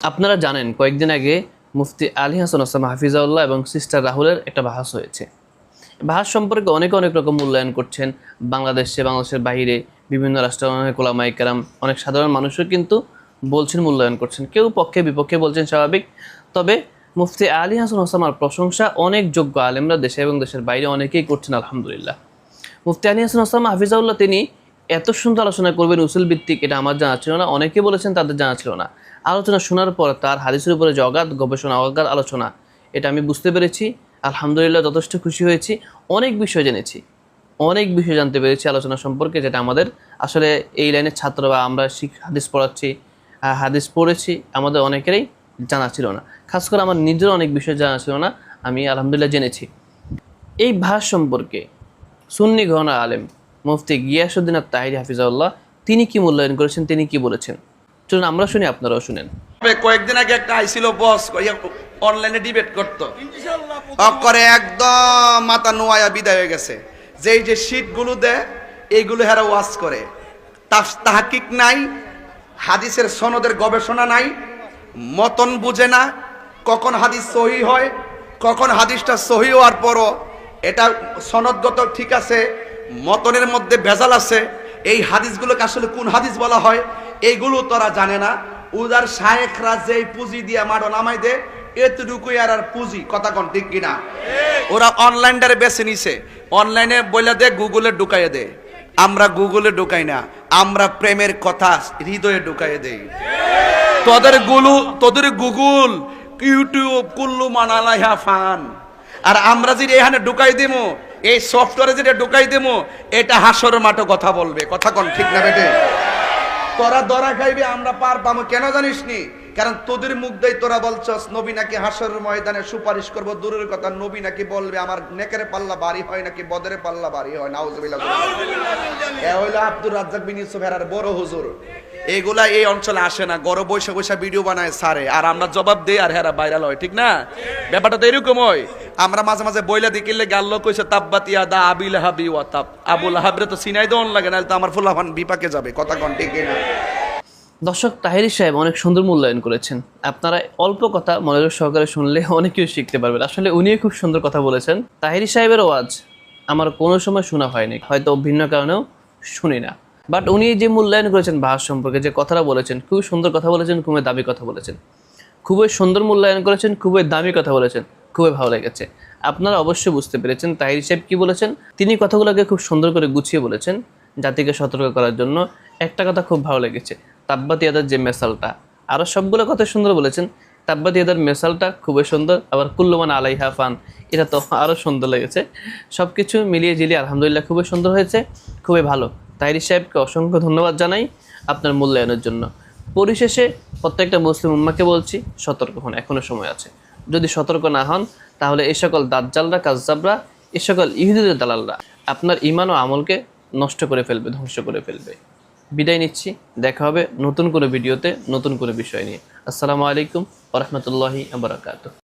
আপনারা জানেন, কয়েকদিন আগে মুফতি আলী হাসান ওসামা হাফিজাউল্লাহ এবং সিস্টার রাহুলের একটা বাহাস হয়েছে। বাহাস সম্পর্কে অনেকে অনেক রকম মূল্যায়ন করছেন বাংলাদেশে, বাংলাদেশের বাইরে, বিভিন্ন রাষ্ট্র অনেক ওলামাই কেরাম, অনেক সাধারণ মানুষও কিন্তু বলছেন, মূল্যায়ন করছেন। কেউ পক্ষে, বিপক্ষে বলছেন স্বাভাবিক। তবে মুফতি আলী হাসান ওসামার প্রশংসা অনেক যোগ্য আলেমরা দেশে এবং দেশের বাইরে অনেকেই করছেন, আলহামদুলিল্লাহ। মুফতি আলী হাসান ওসামা হাফিজাউল্লাহ, তিনি এত সুন্দর আলোচনা করবেন উসুল ভিত্তিক এটা আমার জানা ছিল না। অনেকে বলেছেন তাদের জানা ছিল না। আলোচনা শোনার পর তার হাদিসের উপরে যে অগাধ গবেষণা, অগাধ আলোচনা, এটা আমি বুঝতে পেরেছি। আলহামদুলিল্লাহ যথেষ্ট খুশি হয়েছি। অনেক বিষয় জেনেছি। অনেক বিষয় জানতে পেরেছি আলোচনা সম্পর্কে যেটা আমাদের আসলে এই লাইনের ছাত্র বা আমরা শিখ হাদিস পড়াচ্ছি হাদিস পড়েছি, আমাদের অনেকেরই জানা ছিল না। খাস করে আমার নিজেরও অনেক বিষয় জানা ছিল না, আমি আলহামদুলিল্লাহ জেনেছি। এই ভাষ সম্পর্কে সুন্নি ঘনা আলেম মুফতি গিয়াসুদ্দিন আত তাহির হাফিজাউল্লাহ তিনি কি মূল্যায়ন করেছেন, তিনি কি বলেছেন? চলুন আমরা শুনি, আপনারাও শুনেন। কয়েকদিন আগে একটা আইছিল বস অনলাইনে ডিবেট করতো। করে একদম মাথা নোয়া বিদায় হয়ে গেছে। যে যে শীটগুলো দেয়, এইগুলো হেরা ওয়াশ করে। তাহাকিক নাই, হাদিসের সনদের গবেষণা নাই, মতন বুঝে না কখন হাদিস সহি হয়, কখন হাদিসটা সহি হওয়ার পরও। এটা সনদগত ঠিক আছে, মতনের মধ্যে ভেজাল আছে এই হাদিসগুলোকে আসলে কোন হাদিস বলা হয়? এইগুলো তোরা জানে না। উদার শায়েখরা যেই পুঁজি দিয়ে মাডো নামাই দে এতটুকুই আর আর পুঁজি। কথা কন ঠিক কিনা? ওরা অনলাইনটারে বেছে নিছে। অনলাইনে বলে দে গুগলে ঢুকাইয়ে দে আমরা গুগলে ঢুকাই না। আমরা প্রেমের কথা হৃদয়ে ঢুকাইয়ে দেই। তোদের গুলু তোদের গুগল ইউটিউব কুল্লু মানালাইহা ফান। আর আমরা যদি এখানে ঢুকাই দিমু এই সফটওয়্যারে যেটা ঢুকাই দিমু, এটা হাসর মাঠে কথা বলবে। কথা কোন ঠিক না বেটে? তোরা দরা খাইবে, আমরা পার পাবো কেন জানিস নি কারণ তোদের মুখ দেই তোরা বলছস, নবী নাকি হাসর ময়দানে সুপারিশ করব, দূরের কথা নবী নাকি বলবে, আমার নেকের পাল্লা বাড়ি হয় নাকি বদরে পাল্লা বাড়ি হয়? নাউজুবিল্লাহ। এ হইল আব্দুর রাজ্জাক বিন ইউসুফ হেরার বড় হুজুর। এগুলা এই অঞ্চলে আসে না। গড় বৈশা বৈশা ভিডিও বানায় সারে। আর আমরা জবাব দেই আর হেরা ভাইরাল হয়, ঠিক না? ব্যাপারটা তো এরকম হয় আমরা মাঝে মাঝে বইলা দিকিলে গাল্লো কইছে তাব্বাতিয়া দা আবিল হাবি ওয়া তাব আবুল হাবরে তো সিনাই দন লাগে না তো আমার ফুলাফান বিপাকে যাবে, কথা কন ঠিক না দর্শক, তাহিরি সাহেব অনেক সুন্দর মূল্যায়ন করেছেন। আপনারা অল্প কথা মনোযোগ সহকারে শুনলে অনেকেও শিখতে পারবেন। আসলে উনিও খুব সুন্দর কথা বলেছেন। তাহিরি সাহেবের ওয়াজ আমার কোনো সময় শোনা হয়নি, হয়তো ভিন্ন কারণেও শুনি না। বাট উনি যে মূল্যায়ন করেছেন ভাষ সম্পর্কে, যে কথাটা বলেছেন, খুবই সুন্দর কথা বলেছেন, খুবই দামি কথা বলেছেন। খুবই সুন্দর মূল্যায়ন করেছেন, খুবই দামি কথা বলেছেন, খুবই ভালো লেগেছে। আপনারা অবশ্যই বুঝতে পেরেছেন, তাহির সাহেব কী বলেছেন? তিনি কথাগুলোকে খুব সুন্দর করে গুছিয়ে বলেছেন জাতিকে সতর্ক করার জন্য। একটা কথা খুব ভালো লেগেছে, তাব্বাতিয়াদার যে মেসালটা আরও সবগুলো কথা সুন্দর বলেছেন, তাব্বাতিয়াদার মেসালটা খুবই সুন্দর, আবার কুল্লুমান আলাইহা ফান, এটা তো আরও সুন্দর লেগেছে। সব কিছু মিলিয়ে ঝিলিয়ে আলহামদুলিল্লাহ খুবই সুন্দর হয়েছে, খুবই ভালো। তাহিরি সাহেবকে অসংখ্য ধন্যবাদ জানাই আপনার মূল্যায়নের জন্য। পরিশেষে প্রত্যেকটা মুসলিম উম্মাকে বলছি, সতর্ক হন এখনও সময় আছে। যদি সতর্ক না হন, তাহলে এই সকল দাজ্জালরা, কাজ্জাবরা এই সকল ইহুদিদের দালালরা আপনার ইমান ও আমলকে নষ্ট করে ফেলবে, ধ্বংস করে ফেলবে। বিদায় নিচ্ছি, দেখা হবে নতুন কোনো ভিডিওতে, নতুন কোনো বিষয় নিয়ে। আসসালামু আলাইকুম ওরহমতুল্লাহি আবরাকাত